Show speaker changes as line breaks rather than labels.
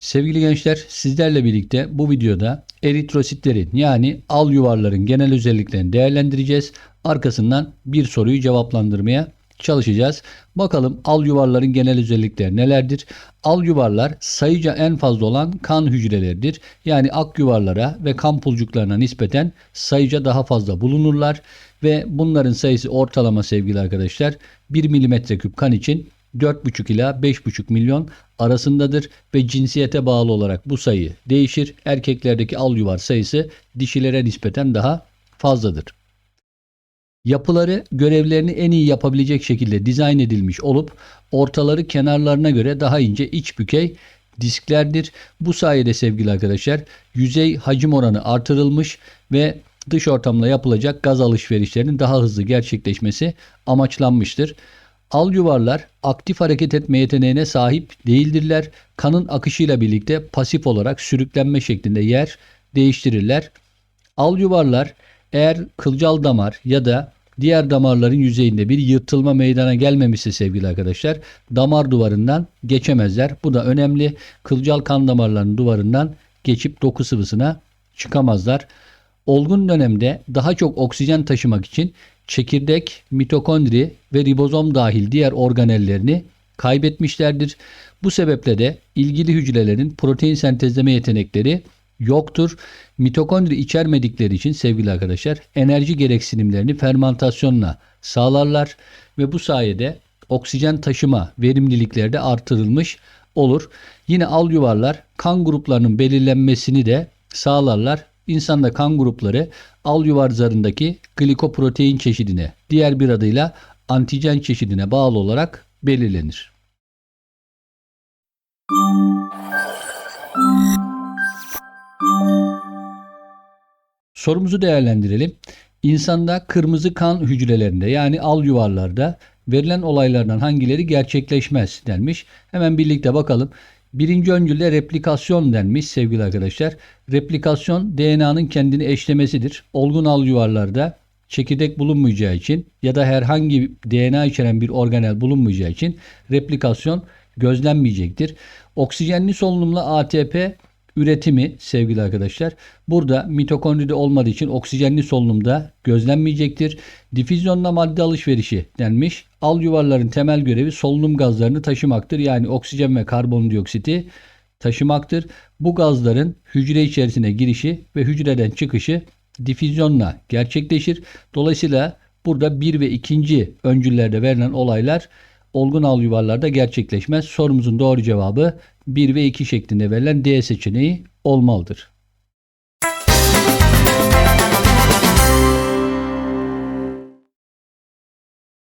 Sevgili gençler sizlerle birlikte bu videoda eritrositlerin yani al yuvarların genel özelliklerini değerlendireceğiz. Arkasından bir soruyu cevaplandırmaya çalışacağız. Bakalım al yuvarların genel özellikleri nelerdir? Al yuvarlar sayıca en fazla olan kan hücreleridir. Yani ak yuvarlara ve kan pulcuklarına nispeten sayıca daha fazla bulunurlar ve bunların sayısı ortalama sevgili arkadaşlar 1 milimetre küp kan için 4,5 ila 5,5 milyon arasındadır ve cinsiyete bağlı olarak bu sayı değişir. Erkeklerdeki al yuvar sayısı dişilere nispeten daha fazladır. Yapıları görevlerini en iyi yapabilecek şekilde dizayn edilmiş olup ortaları kenarlarına göre daha ince iç bükey disklerdir. Bu sayede sevgili arkadaşlar yüzey hacim oranı artırılmış ve dış ortamla yapılacak gaz alışverişlerinin daha hızlı gerçekleşmesi amaçlanmıştır. Al yuvarlar aktif hareket etme yeteneğine sahip değildirler. Kanın akışıyla birlikte pasif olarak sürüklenme şeklinde yer değiştirirler. Al yuvarlar eğer kılcal damar ya da diğer damarların yüzeyinde bir yırtılma meydana gelmemişse sevgili arkadaşlar damar duvarından geçemezler. Bu da önemli. Kılcal kan damarlarının duvarından geçip doku sıvısına çıkamazlar. Olgun dönemde daha çok oksijen taşımak için çekirdek, mitokondri ve ribozom dahil diğer organellerini kaybetmişlerdir. Bu sebeple de ilgili hücrelerin protein sentezleme yetenekleri yoktur. Mitokondri içermedikleri için sevgili arkadaşlar enerji gereksinimlerini fermentasyonla sağlarlar ve bu sayede oksijen taşıma verimlilikleri de artırılmış olur. Yine al yuvarlar kan gruplarının belirlenmesini de sağlarlar. İnsanda kan grupları al yuvar zarındaki glikoprotein çeşidine, diğer bir adıyla antijen çeşidine bağlı olarak belirlenir. Sorumuzu değerlendirelim. İnsanda kırmızı kan hücrelerinde yani al yuvarlarda verilen olaylardan hangileri gerçekleşmez denmiş. Hemen birlikte bakalım. Birinci öncülde replikasyon denmiş sevgili arkadaşlar. Replikasyon DNA'nın kendini eşlemesidir. Olgun al yuvarlarda çekirdek bulunmayacağı için ya da herhangi DNA içeren bir organel bulunmayacağı için replikasyon gözlenmeyecektir. Oksijenli solunumla ATP üretimi sevgili arkadaşlar. Burada mitokondride olmadığı için oksijenli solunumda gözlenmeyecektir. Difüzyonla madde alışverişi denmiş. Al yuvarların temel görevi solunum gazlarını taşımaktır. Yani oksijen ve karbondioksiti taşımaktır. Bu gazların hücre içerisine girişi ve hücreden çıkışı difüzyonla gerçekleşir. Dolayısıyla burada bir ve ikinci öncüllerde verilen olaylar olgun al yuvarlarda gerçekleşmez. Sorumuzun doğru cevabı 1 ve 2 şeklinde verilen D seçeneği olmalıdır.